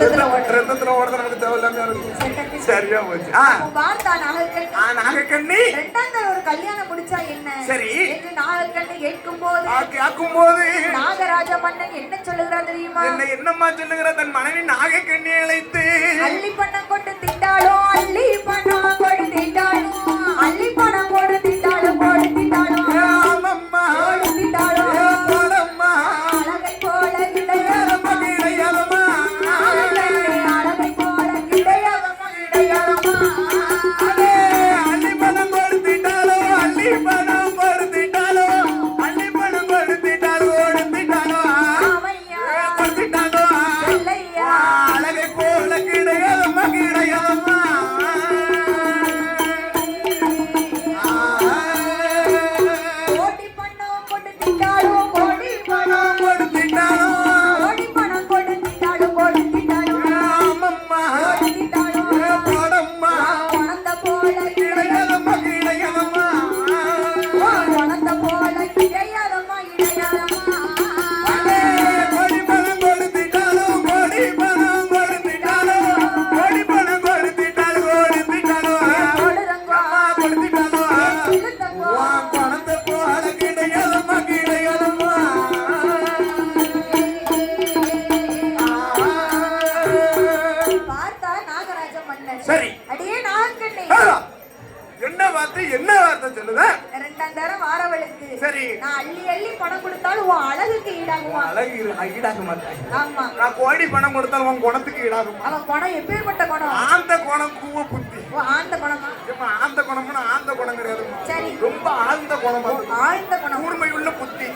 ரத்தத்துல ஓடுது. ரத்தத்துல ஓடுறது நமக்கு தேவையில்லாம இருக்கு. சரியா போச்சு. ஆ. வார்த்தா நாகக்கண்ணி ஆ, நாகக்கண்ணி ரெண்டாம் தடவை ஒரு கல்யாணம் முடிச்சா என்ன? சரி. என்று நாகக்கண்ணி கேட்கும் போது கேட்கும் போது நாகராஜ மன்னன் என்ன சொல்லுகிறார் தெரியுமா? என்ன என்னம்மா சொல்லுகிற தன் மனைவி நாகக்கண்ணி அழைத்து அள்ளி பணம் கொண்டு திண்டாளோ அள்ளி பணம் கொடு திண்டாளோ. அள்ளி பணம் வார்த்தை என்ன வார்த்தை சொல்லுத? ரெண்டாம் தரம் வாரவளுக்கு சரி. நான் அள்ளி அள்ளி பணம் கொடுத்தாலும் உன் அழகுக்கு ஈடாகுமா? அழகு ஈடாக மாட்டேன். ஆமா. நான் கோடி பணம் கொடுத்தாலும் உன் குணத்துக்கு ஈடாகுமா? அவன் குணம் எப்பேற்பட்ட குணம்? ஆந்த குணம் கூவ புத்தி. ஓ ஆழ்ந்த குணமா? ஆந்த குணம்னா ஆந்த குணம் கிடையாதும்மா. சரி. ரொம்ப ஆழ்ந்த குணம். ஆழ்ந்த குணம். கூர்மை உள்ள புத்தி.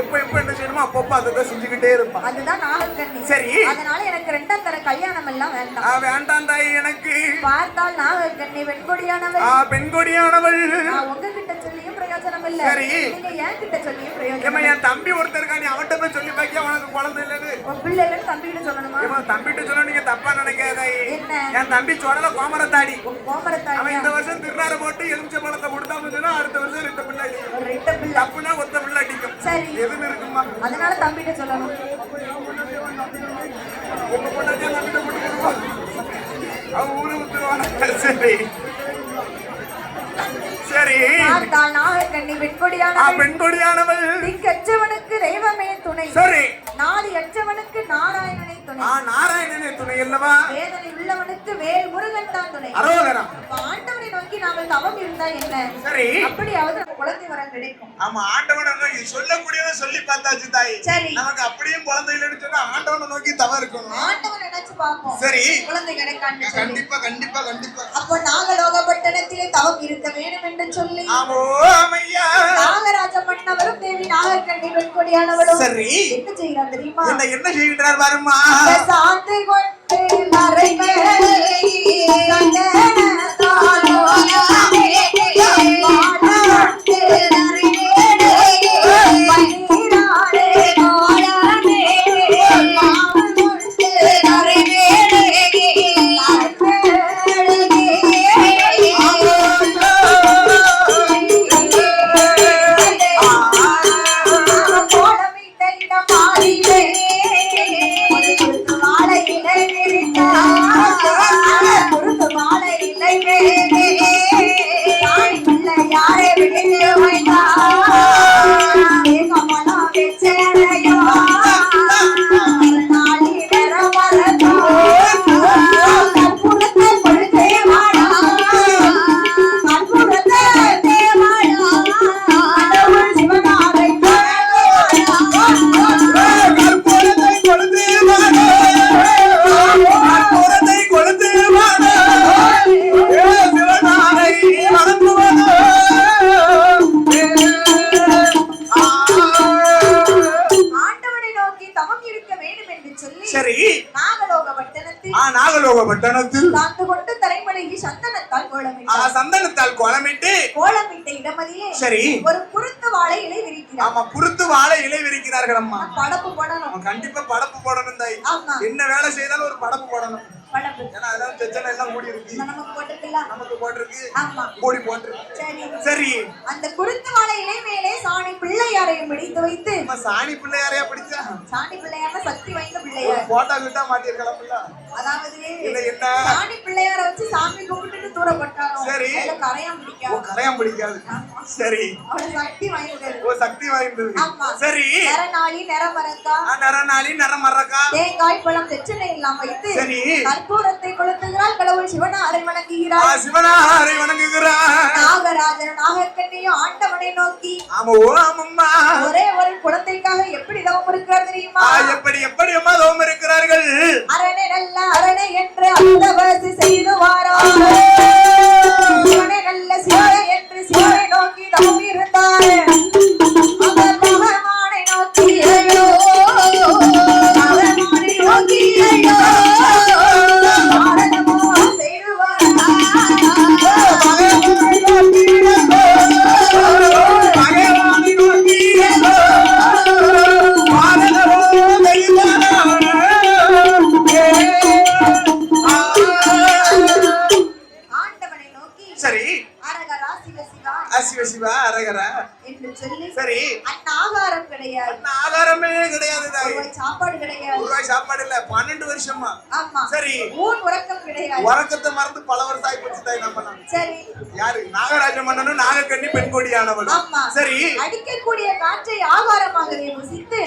எப்ப எப்ப என்ன செய்யணுமோ அப்பப்ப அதை செஞ்சுக்கிட்டே இருப்பான். அதுதான் நாகக்கண்ணி சரி. அதனால எனக்கு ரெண்டாம் தர கல்யாணம் எல்லாம் வேண்டாம். வேண்டாம் தாய் எனக்கு. பார்த்தால் நாகக்கண்ணி பெண்கொடியானவள் நான் உங்ககிட்ட சொல்லியும் பிரயோஜனம் இல்ல. சரி. நீங்க என் கிட்ட சொல்லியும் பிரயோஜனம் என் தம்பி ஒருத்தர் இருக்கா நீ அவன்கிட்ட போய் சொல்லி பாக்கியா? உனக்கு குழந்தை இல்லைன்னு. உன் பிள்ளைகள் தம்பிகிட்ட சொல்லணுமா? ஏம்மா தம்பிட்ட சொன்னா நீங்க தப்பா நினைக்காத? என் தம்பி சொடல கோமரத்தாடி. உன் அவன் இந்த வருஷம் திருநார போட்டு எலுமிச்ச பழத்தை கொடுத்தா அடுத்த வருஷம் ரெண்டு பிள்ளை. ரெட்ட பிள்ளை. தப்புனா ஒத்த பிள்ளை சரி. அதனால சொல்லணும். தம்பிட்ட வித்துருவான சரி. சரி. நாகக்கண்ணி ஆ, வெண்கொடியானவள். பெண்கொடியானவள் திக்கற்றவனுக்கு தெய்வமே துணை. சரி. நாதி அற்றவனுக்கு நாராயணனை துணை. ஆ நாராயணனே துணை அல்லவா? வேதனை உள்ளவனுக்கு வேல் முருகன் தான் துணை. அரோகரம் அப்ப ஆண்டவனை நோக்கி நாங்கள் தவம் இருந்தா என்ன? சரி. அப்படியாவது குழந்தை வரம் கிடைக்கும். ஆமா ஆண்டவனை நோக்கி சொல்லக்கூடியதை சொல்லி பார்த்தாச்சு தாய். சரி. நமக்கு அப்படியும் குழந்தை இல்லைன்னு சொன்னா ஆண்டவனை நோக்கி தவறு இருக்கணும். ஆண்டவன் நினைச்சு பார்ப்போம். சரி. குழந்தை கிடைக்கான்னு கண்டிப்பா கண்டிப்பா கண்டிப்பா. அப்போ நாகலோகப்பட்டணத்திலே தவம் இருக்க வேண்டும் என்று சொல்லி. ஆமோ ஐயா நாகராஜ மன்னவரும் தேவி நாகக்கண்ணி வெண்கொடியானவளும் சரி. என்ன செய்யறான் தெரியுமா? என்ன என்ன செய்கின்றார் பாருமா சாந்து கொண்டு மறைமேலே ஒரு குருத்து வாழை இலை விரிக்கிறார். ஆமா குருத்து வாழை இலை விரிக்கிறார்கள் அம்மா. படப்பு போடணும். கண்டிப்பா படப்பு போடணும் தாய். ஆமா. என்ன வேலை செய்தாலும் ஒரு படப்பு போடணும். படப்பு. ஏன்னா அதெல்லாம் பிரச்சனை எல்லாம் மூடி இருக்கு. நமக்கு போட்டுக்கலாம் நமக்கு போட்டிருக்கு. ஆமா. மூடி போட்டிருக்கு. சரி. சரி. அந்த குருத்து வாழை இலை மேலே சாணி பிள்ளையாரையும் பிடித்து வைத்து. சாணி பிள்ளையாரையா பிடிச்சா? சாணி பிள்ளையார்னா சக்தி வாய்ந்த பிள்ளையார். போட்டோ கிட்டா மாட்டிருக்கலாம் பிள்ளை. அதாவது பிள்ளையார வச்சு சாமி கும்பிட்டுட்டு தூரப்பட்டாலும் சரி. ஓ பிடிக்காது. கரையான் பிடிக்காது. சரி. சக்தி வாய்ந்தது. ஓ சக்தி வாய்ந்தது. சரி. நரநாளி நரமரக்கா. நரநாளி நரமரக்கா. தேங்காய் பழம் தெச்சனை எல்லாம் வைத்து சரி. கற்பூரத்தை கொளுத்துகிறாள் கடவுள் சிவனாரை ஆ, வணங்குகிறார். நாகராஜன் நாகக்கண்ணியும் ஆண்டவனை நோக்கி. ஆமா ஓ ஆமம்மா. ஒரே ஒரு குழந்தைக்காக எப்படி தவம் இருக்கிறார் தெரியுமா? எப்படி எப்படி அம்மா தவம் இருக்கிறார்கள்? அரணை நல்ல அரணை என்று அந்த வசி செய்துவாரா சரி. யாரு? நாகராஜ மன்னனும் நாகக்கண்ணி பெண் கொடியானவள் ஆமா. சரி. அடிக்கக்கூடிய காற்றை ஆகாரமாக ருசித்து.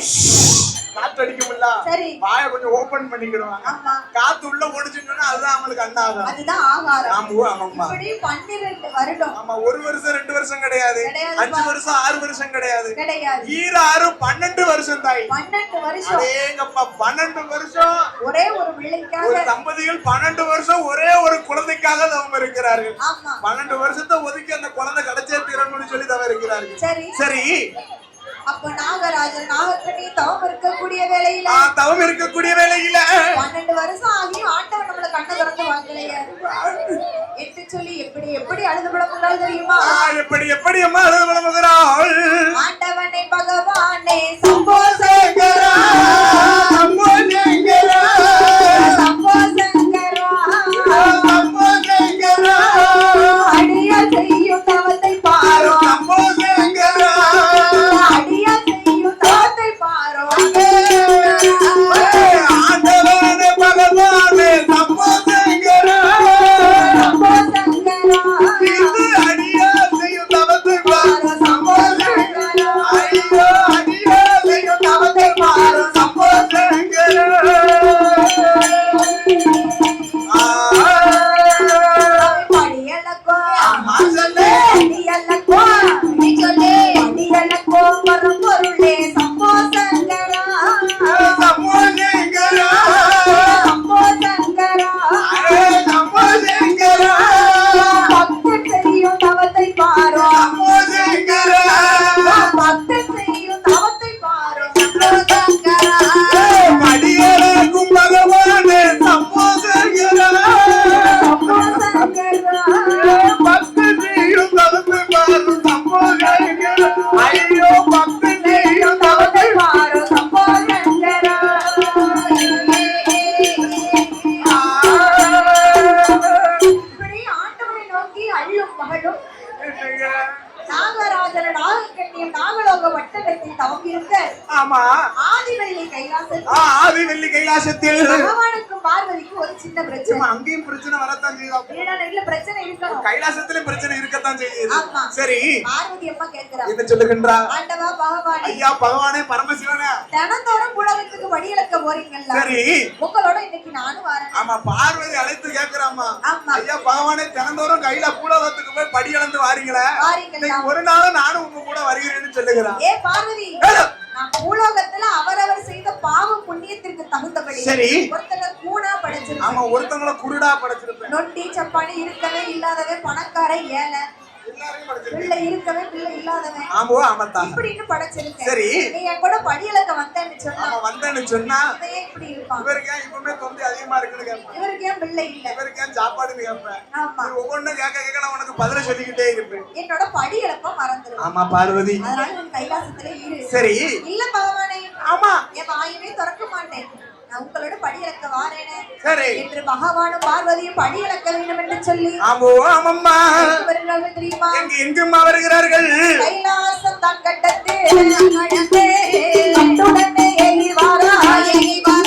காத்து அடிக்கும்ல சரி. வாயை கொஞ்சம் ஓபன் பண்ணிக்கிடுவாங்க. காத்து உள்ள ஓடிச்சுன்னா அதுதான் அவங்களுக்கு அண்ணாகும் அதுதான் ஆகாரம். ஆமா ஆமாம்மா இப்படி பன்னிரண்டு வருடம். ஆமா ஒரு வருஷம் ரெண்டு வருஷம் கிடையாது. அஞ்சு வருஷம் ஆறு வருஷம் கிடையாது. கிடையாது. ஈர ஆறு பன்னெண்டு வருஷம் தாய். பன்னெண்டு வருஷம். அதேங்கப்பா பன்னெண்டு வருஷம். ஒரே ஒரு ஒரு பிள்ளைக்காக தம்பதிகள் பன்னெண்டு வருஷம் ஒரே ஒரு குழந்தைக்காக தவம் இருக்கிறார்கள். பன்னெண்டு வருஷத்தை ஒதுக்கி அந்த குழந்தை கிடைச்சே தீரணும்னு சொல்லி தவம் இருக்கிறார்கள். சரி. சரி. அப்ப நாகராஜன் நாகக்கண்ணி தவம் இருக்கக்கூடிய வேலையில தவம் இருக்கக்கூடிய வேலையில பன்னெண்டு வருஷம் ஆகியும் ஆண்டவன் நம்மள கண்ணை திறந்து வாங்கலையே என்று சொல்லி எப்படி எப்படி அழுது புலம்புகிறாள் தெரியுமா? எப்படி எப்படி அம்மா அழுது புலம்புகிறாள்? ஆண்டவனை பகவானே ஆதி வெள்ளி கைலாசத்தில். பகவானுக்கும் பார்வதிக்கும் ஒரு சின்ன பிரச்சனை. அங்கேயும் பிரச்சனை வரத்தான் நடுல பிரச்சனை இருக்கணும். கைலாசத்திலும் பிரச்சனை இருக்கத்தான் செய்யுது. ஆமா. சரி. பார்வதி அம்மா கேட்கிறா. என்ன சொல்லுகின்றா? ஆண்டவா பகவானே. ஐயா பகவானே பரமசிவனே. தினந்தோறும் புலகத்துக்கு வழி இழக்க போறீங்கல்ல. சரி. உங்களோட இன்னைக்கு நானும் வரேன். ஆமா பார்வதி அழைத்து கேக்குறாமா ஆமா. ஐயா பகவானே தினந்தோறும் கையில பூலோகத்துக்கு போய் படி இழந்து வாரீங்களே? ஒரு நாளும் நானும் உங்க கூட வருகிறேன்னு சொல்லுகிறான். ஏ பார்வதி. நான் பூலோகத்துல அவரவர் செய்த பாவம் புண்ணியத்திற்கு தகுந்தபடி சரி. ஒருத்தங்க கூணா படைச்சிருக்கேன் ஆமா ஒருத்தவங்கள குருடா படைச்சிருப்பேன் நொண்டி சப்பானி இருக்கவே இல்லாதவே பணக்கார ஏழை பிள்ளை இருக்கவன் பிள்ளை இல்லாதவன். ஆமாவோ ஆமாத்தான் இப்படின்னு படைச்சிருக்கேன். சரி. நீ என் கூட படியலக்க வந்தேன்னு சொன்னா அவன் வந்தேன்னு சொன்னா இப்படி இருப்பான்? இவருக்கு ஏன் இப்பவுமே தொந்தி அதிகமா இருக்குன்னு கேட்பேன். இவருக்கு ஏன் பிள்ளை இல்ல? இவருக்கு ஏன் சாப்பாடுன்னு கேட்பேன். ஆமா. ஒவ்வொன்றும் கேட்க கேட்க நான் உனக்கு பதில சொல்லிக்கிட்டே இருப்பேன். என்னோட படியலப்ப மறந்துடும் ஆமா பார்வதி. அதனால கைலாசத்துல இரு. சரி. இல்ல பகவானே. ஆமா. என் வாயுமே திறக்க மாட்டேன். உங்களோட படியலக்க வாரேனே சரி. என்று பகவானும் பார்வதியும் படியலக்க வேண்டும் என்று சொல்லி ஆமோ ஆமம்மா. வருகிறார்கள் தெரியுமா? எங்க எங்குமா வருகிறார்கள்? கைலாசம் தான் கட்டத்து வாரா ஏறி வாரா.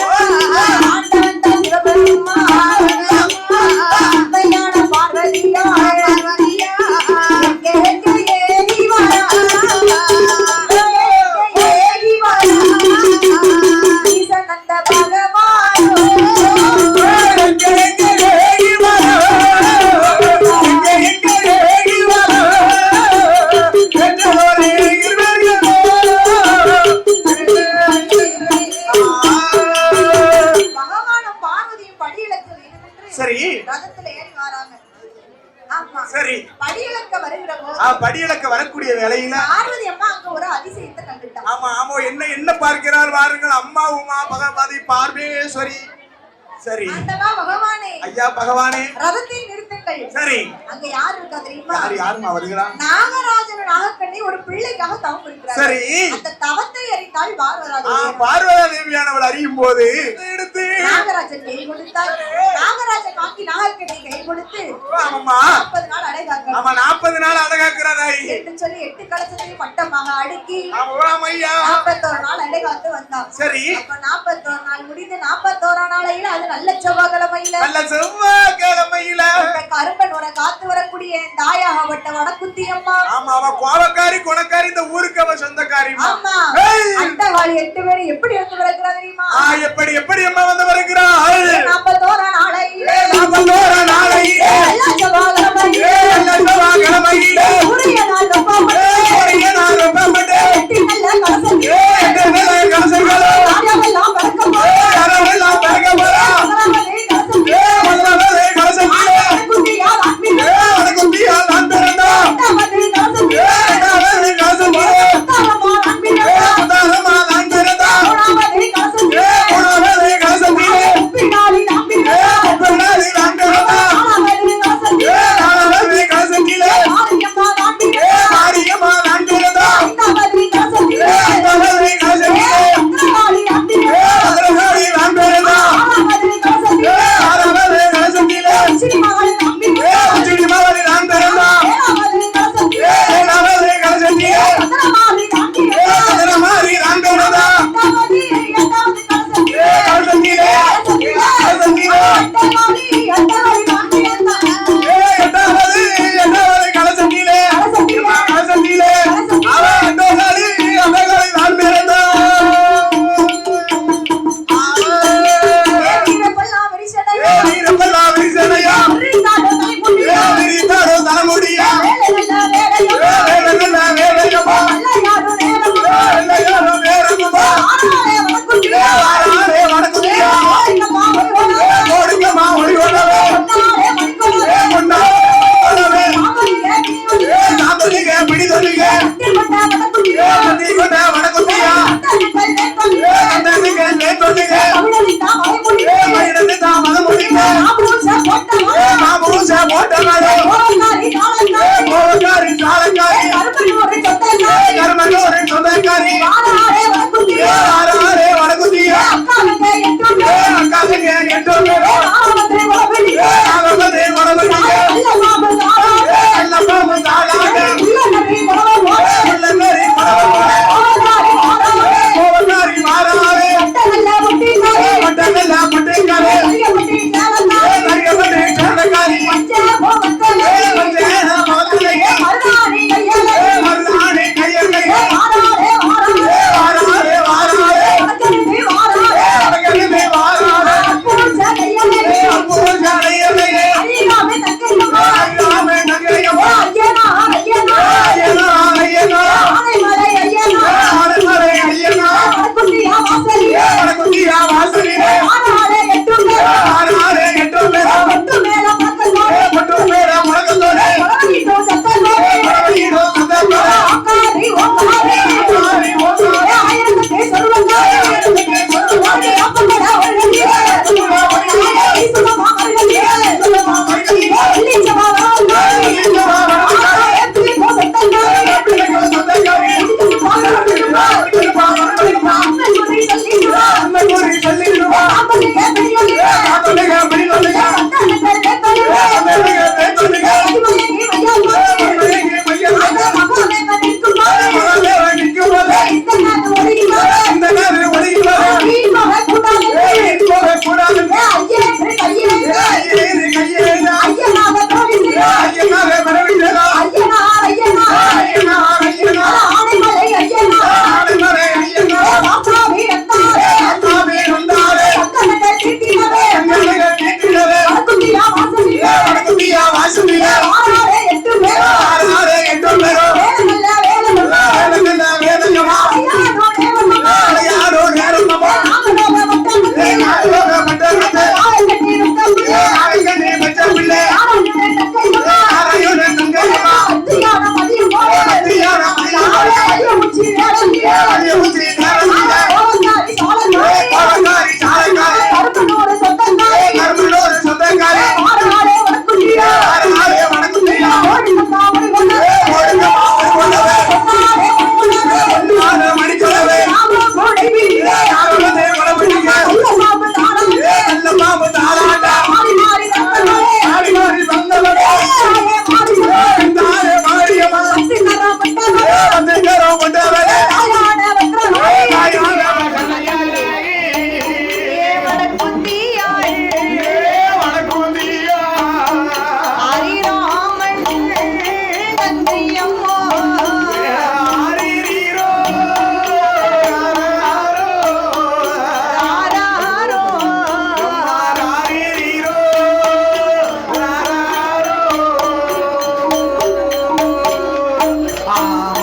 சரி. ஆண்டவா பகவானே. ஐயா பகவானே. ரதத்தை நிறுத்துங்கள். சரி. அங்க யார் இருக்கா தெரியுமா? யார் யாருமா வருகிறான் நாகராஜன் நாகக்கண்ணி ஒரு பிள்ளைக்காக தவம் இருக்கிறார் சரி. அந்த தவத்தை அறிந்தால் ஆ, பார்வராஜன் பார்வதா தேவியானவள் அறியும் போது எடுத்து நாகராஜன் கை கொடுத்தார். நாகராஜன் வாங்கி நாகக்கண்ணி கை கொடுத்து ஆமாம்மா. ஆமா நாற்பது நாள் அழகாக்குறதாய் என்று சொல்லி எட்டு கலசத்தையும் பட்டமாக அடுக்கி ஆமாம் ஐயா நாற்பத்தோரு நாள் அடைகாத்து வந்தான் சரி. அப்ப நாற்பத்தோரு நாள் முடிந்து நாற்பத்தோரா நாளையில அது நல்ல செவ்வாய்க்கிழமையில. நல்ல செவ்வாய்க்கிழமையில. அந்த கருப்பனோட காத்து வரக்கூடிய தாயாகப்பட்ட வடக்குத்தி அம்மா ஆமா அவ கோபக்காரி குணக்காரி இந்த ஊருக்கு அவ சொந்தக்காரிமா ஆமா! அண்டவாளி எட்டு பேர் எப்படி வந்து பிறக்கிறா தெரியுமா? ஆ எப்படி எப்படி அம்மா வந்து வருகிறாள் நாற்பத்தோரா நாளையில. நாற்பத்தோரா நாளையிலே. சூரிய நாள் জন্য Wow.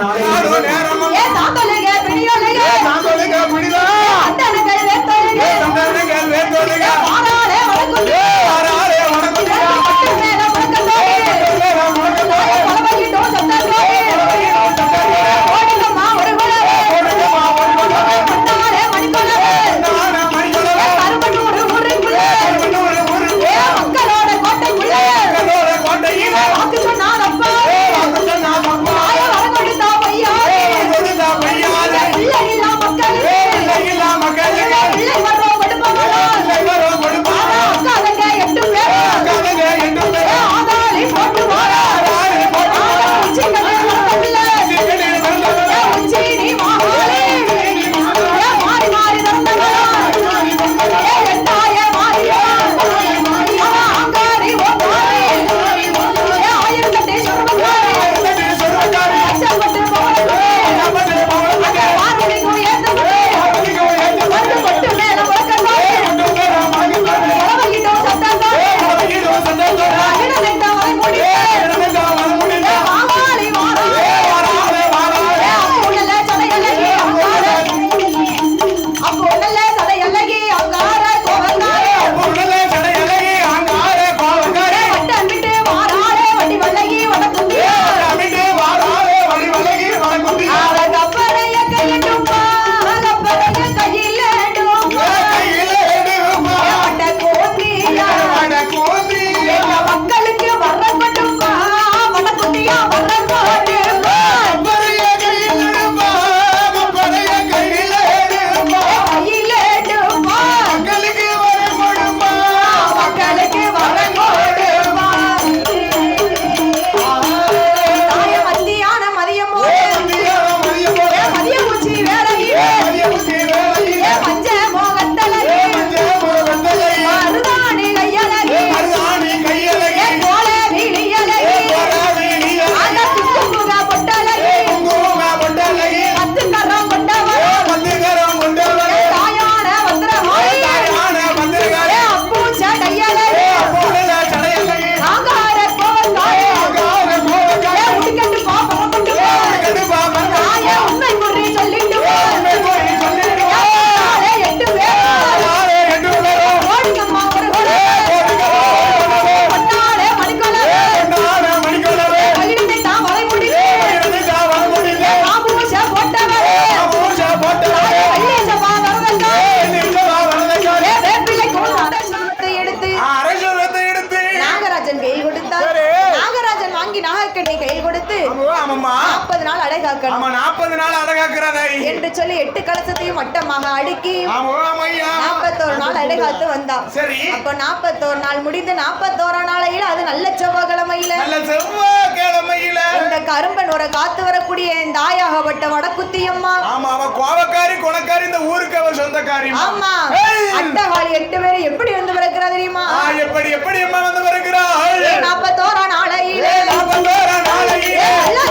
நாளை வட்டமாக அடுக்கி நாற்பத்தோரு நாள் அடைகாத்து வந்தா. சரி. அப்ப நாற்பத்தோரு நாள் முடிந்து நாற்பத்தோரா நாளையில அது நல்ல செவ்வாய்க்கிழமையில. செவ்வாய்க்கிழமையில. இந்த கரும்பன் ஒரு காத்து வரக்கூடிய இந்த ஆயாகப்பட்ட வடக்குத்தி அம்மா. ஆமா அவ கோவக்காரி குணக்காரி இந்த ஊருக்கு அவ சொந்தக்காரி ஆமா. அட்டகாலி எட்டு பேரை எப்படி வந்து பிறக்கிறா தெரியுமா? எப்படி எப்படி அம்மா வந்து பிறக்கிறா நாற்பத்தோரா நாளையிலே. நாற்பத்தோரா நாளையிலே. எல்லா